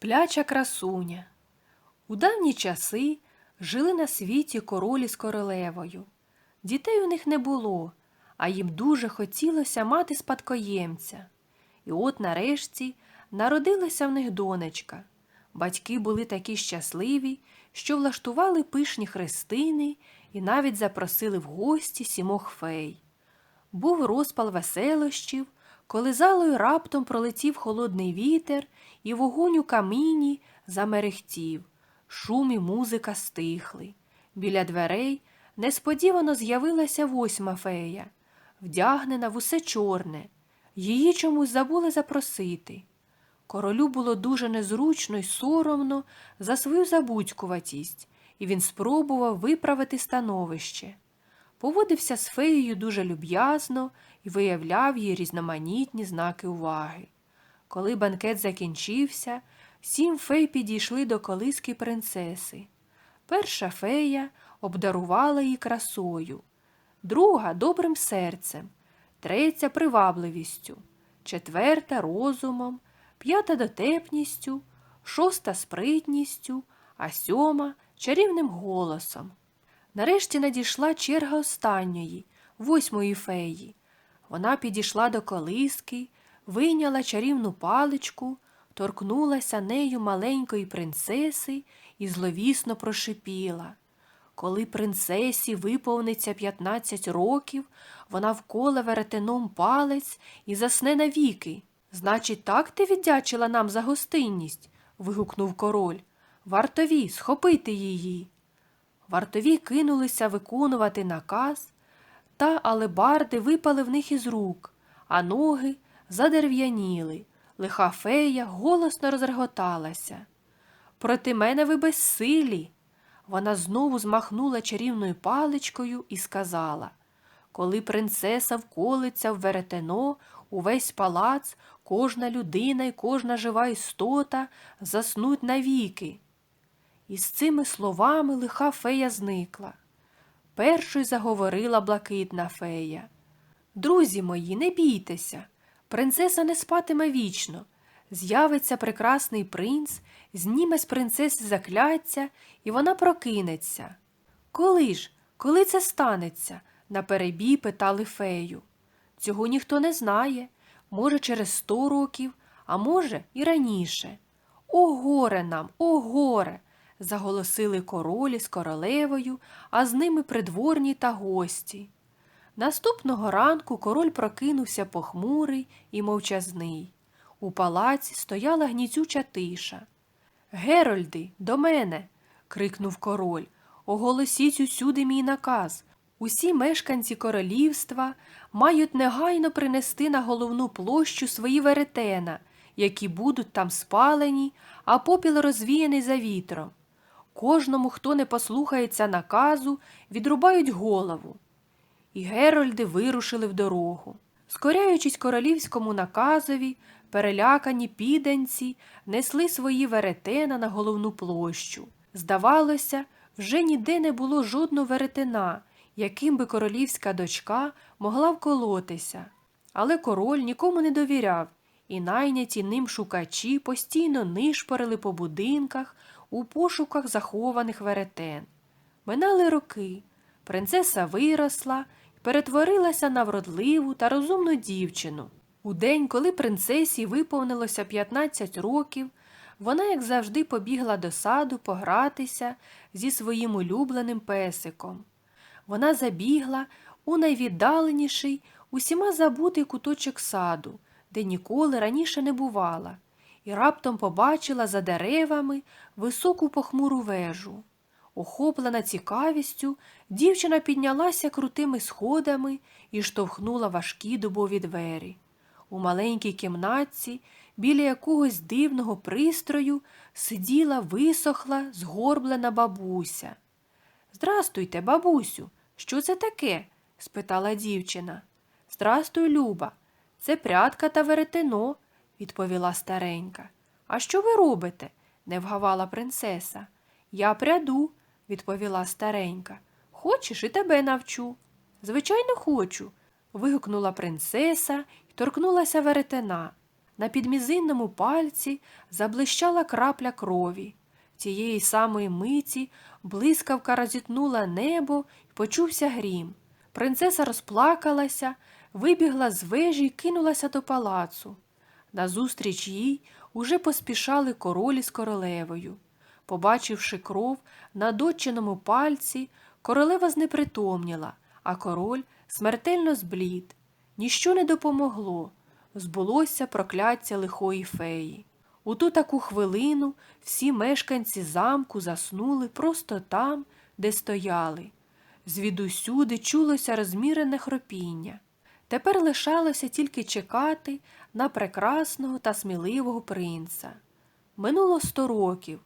Спляча красуня. У давні часи жили на світі королі з королевою. Дітей у них не було, а їм дуже хотілося мати спадкоємця. І от нарешті народилася в них донечка. Батьки були такі щасливі, що влаштували пишні хрестини і навіть запросили в гості сімох фей. Був розпал веселощів, коли залою раптом пролетів холодний вітер, і вогонь у каміні замерехтів. Шум і музика стихли. Біля дверей несподівано з'явилася восьма фея, вдягнена в усе чорне. Її чомусь забули запросити. Королю було дуже незручно й соромно за свою забудькуватість, і він спробував виправити становище. Поводився з феєю дуже люб'язно і виявляв їй різноманітні знаки уваги. Коли банкет закінчився, сім фей підійшли до колиски принцеси. Перша фея обдарувала її красою, друга добрим серцем, третя привабливістю, четверта розумом, п'ята дотепністю, шоста спритністю, а сьома чарівним голосом. Нарешті надійшла черга останньої, восьмої феї. Вона підійшла до колиски, вийняла чарівну паличку, торкнулася нею маленької принцеси і зловісно прошипіла. Коли принцесі виповниться 15 років, вона вколе веретеном палець і засне навіки. Значить, так ти віддячила нам за гостинність? вигукнув король. Вартові, схопити її. Вартові кинулися виконувати наказ, та алебарди випали в них із рук, а ноги задерев'яніли. Лиха фея голосно розреготалася. Проти мене ви безсилі. Вона знову змахнула чарівною паличкою і сказала Коли принцеса вколиться в веретено, увесь палац, кожна людина і кожна жива істота заснуть навіки. І з цими словами лиха фея зникла. Першою заговорила блакитна фея. Друзі мої, не бійтеся. Принцеса не спатиме вічно. З'явиться прекрасний принц, зніме з принцеси закляття, і вона прокинеться. Коли ж, коли це станеться? наперебій питали фею. Цього ніхто не знає. Може, через сто років, а може, і раніше. О, горе нам, о, горе! Заголосили королі з королевою, а з ними придворні та гості. Наступного ранку король прокинувся похмурий і мовчазний. У палаці стояла гнітюча тиша. Герольди, до мене. крикнув король. Оголосіть усюди мій наказ. Усі мешканці королівства мають негайно принести на головну площу свої веретена, які будуть там спалені, а попіл розвіяний за вітром. Кожному, хто не послухається наказу, відрубають голову. І Герольди вирушили в дорогу. Скоряючись королівському наказові, перелякані підданці несли свої веретена на головну площу. Здавалося, вже ніде не було жодного веретена, яким би королівська дочка могла вколотися. Але король нікому не довіряв, і найняті ним шукачі постійно нишпорили по будинках у пошуках захованих веретен. Минали роки. Принцеса виросла і перетворилася на вродливу та розумну дівчину. У день, коли принцесі виповнилося 15 років, вона, як завжди, побігла до саду погратися зі своїм улюбленим песиком. Вона забігла у найвіддаленіший, усіма забутий куточок саду, де ніколи раніше не бувала, і раптом побачила за деревами високу похмуру вежу. Охоплена цікавістю, дівчина піднялася крутими сходами і штовхнула важкі дубові двері. У маленькій кімнатці, біля якогось дивного пристрою, сиділа висохла, згорблена бабуся. Здрастуйте, бабусю, що це таке? спитала дівчина. Здрастуй, Люба. Це прядка та веретено, відповіла старенька. А що ви робите? не вгавала принцеса. Я пряду, відповіла старенька. Хочеш і тебе навчу. Звичайно, хочу. вигукнула принцеса і торкнулася веретена. На підмізинному пальці заблищала крапля крові. Тієї самої миті блискавка розітнула небо і почувся грім. Принцеса розплакалася, вибігла з вежі і кинулася до палацу. Назустріч їй уже поспішали королі з королевою. Побачивши кров на дочиному пальці, королева знепритомніла, а король смертельно зблід. Ніщо не допомогло. Збулося прокляття лихої феї. У ту таку хвилину всі мешканці замку заснули просто там, де стояли. Звідусюди чулося розмірене хропіння. Тепер лишалося тільки чекати на прекрасного та сміливого принца. Минуло сто років.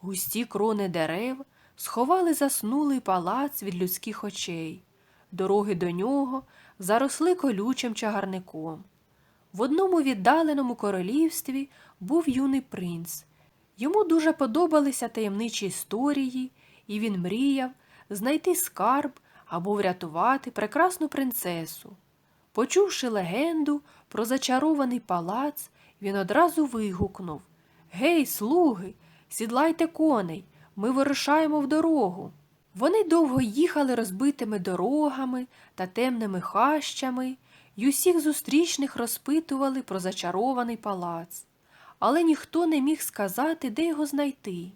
Густі крони дерев сховали заснулий палац від людських очей. Дороги до нього заросли колючим чагарником. В одному віддаленому королівстві був юний принц. Йому дуже подобалися таємничі історії, і він мріяв знайти скарб або врятувати прекрасну принцесу. Почувши легенду про зачарований палац, він одразу вигукнув Гей, слуги, сідлайте коней, ми вирушаємо в дорогу. Вони довго їхали розбитими дорогами та темними хащами, й усіх зустрічних розпитували про зачарований палац. Але ніхто не міг сказати, де його знайти.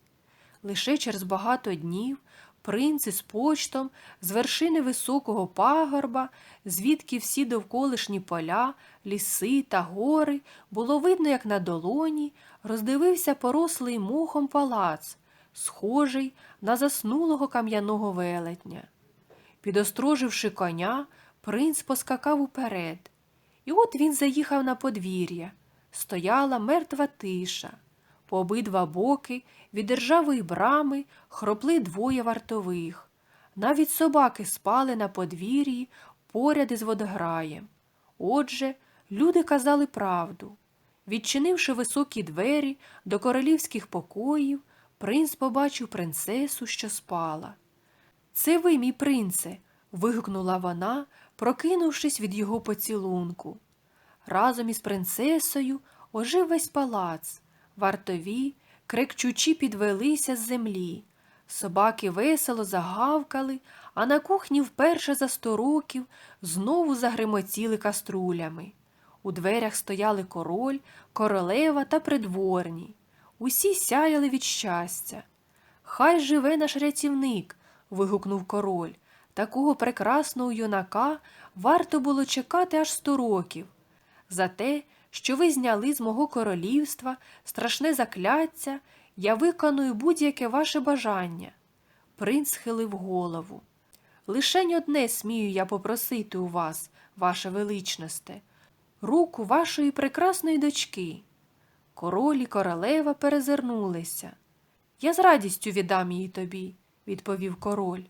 Лише через багато днів принц із почтом з вершини високого пагорба, звідки всі довколишні поля, ліси та гори було видно, як на долоні, роздивився порослий мохом палац, схожий на заснулого кам'яного велетня. Підостроживши коня, принц поскакав уперед. І от він заїхав на подвір'я. Стояла мертва тиша. По обидва боки від державої брами хропли двоє вартових. Навіть собаки спали на подвір'ї поряд із водограєм. Отже, люди казали правду. Відчинивши високі двері до королівських покоїв, принц побачив принцесу, що спала. Це ви, мій принце. вигукнула вона, прокинувшись від його поцілунку. Разом із принцесою ожив весь палац. Вартові, крикчучі, підвелися з землі. Собаки весело загавкали, а на кухні вперше за сто років знову загримотіли каструлями. У дверях стояли король, королева та придворні. Усі сяяли від щастя. Хай живе наш рятівник. вигукнув король. Такого прекрасного юнака варто було чекати аж сто років. За те, що ви зняли з мого королівства страшне закляття, я виконую будь-яке ваше бажання. Принц схилив голову. Лишень одне смію я попросити у вас, ваше величносте, руку вашої прекрасної дочки. Король і королева перезирнулися. Я з радістю віддам її тобі, відповів король.